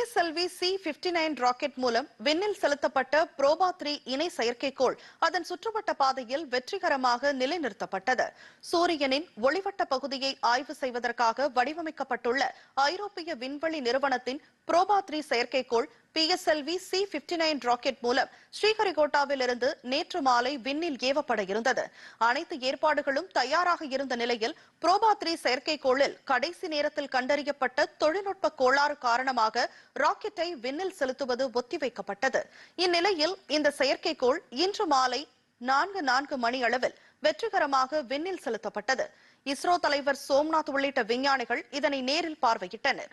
PSLV C fifty nine rocket மூலம் விண்ணில் செலுத்தப்பட்ட புரோபா த்ரீ இணை செயற்கைக்கோள் அதன் சுற்றுவட்ட பாதையில் வெற்றிகரமாக நிலைநிறுத்தப்பட்டது. சூரியனின் ஒளிவட்ட பகுதியை ஆய்வு செய்வதற்காக வடிவமைக்கப்பட்டுள்ள ஐரோப்பிய விண்வெளி நிறுவனத்தின் புரோபா த்ரீ செயற்கைக்கோள் PSLV C fifty nine rocket மூலம் ஸ்ரீஹரிகோட்டாவில் இருந்து நேற்று மாலை விண்ணில் ஏவப்பட இருந்தது அனைத்து ஏற்பாடுகளும் தயாராக இருந்த நிலையில் புரோபா த்ரீ செயற்கைக்கோளில் கடைசி நேரத்தில் கண்டறியப்பட்ட தொழில்நுட்ப கோளாறு காரணமாக ராக்கெட்டை விண்ணில் செலுத்துவது ஒத்திவைக்கப்பட்டது. இந்நிலையில் இந்த செயற்கைக்கோள் இன்று மாலை நான்கு நான்கு மணி அளவில் வெற்றிகரமாக விண்ணில் செலுத்தப்பட்டது. இஸ்ரோ தலைவர் சோம்நாத் உள்ளிட்ட விஞ்ஞானிகள் இதனை நேரில் பார்வையிட்டனர்.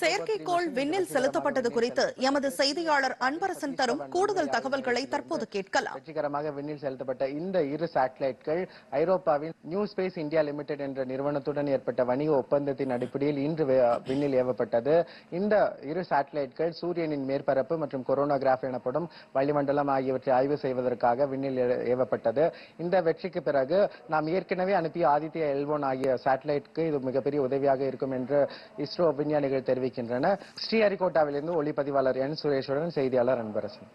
செயற்கைக்கோள் விண்ணில் செலுத்தப்பட்டது குறித்து எமது செய்தியாளர் அன்பரசன் தரும் கூடுதல் தகவல்களை தற்போது கேட்கலாம். வெற்றிகரமாக விண்ணில் செலுத்தப்பட்ட இந்த இரு சேட்டலைட்கள் ஐரோப்பாவின் நியூ ஸ்பேஸ் இந்தியா லிமிடெட் என்ற நிறுவனத்துடன் ஏற்பட்ட வணிக ஒப்பந்தத்தின் அடிப்படையில் இன்று விண்ணில் ஏவப்பட்டது. இந்த இரு சேட்டலைட்கள் சூரியனின் மேற்பரப்பு மற்றும் கொரோனாகிராஃப் எனப்படும் வளிமண்டலம் ஆகியவற்றை ஆய்வு செய்வதற்காக விண்ணில் ஏவப்பட்டது. இந்த வெற்றிக்கு பிறகு நாம் ஏற்கனவே அனுப்பிய ஆதித்யா எல்வோன் ஆகிய சேட்டலைட்க்கு இது மிகப்பெரிய உதவியாக இருக்கும் என்று இஸ்ரோ விஞ்ஞானிகள் தெரிவிக்கின்றன. ஸ்ரீஹரிகோட்டாவிலிருந்து ஒளிப்பதிவாளர் என். சுரேஷுடன் செய்தியாளர் அன்பரசன்.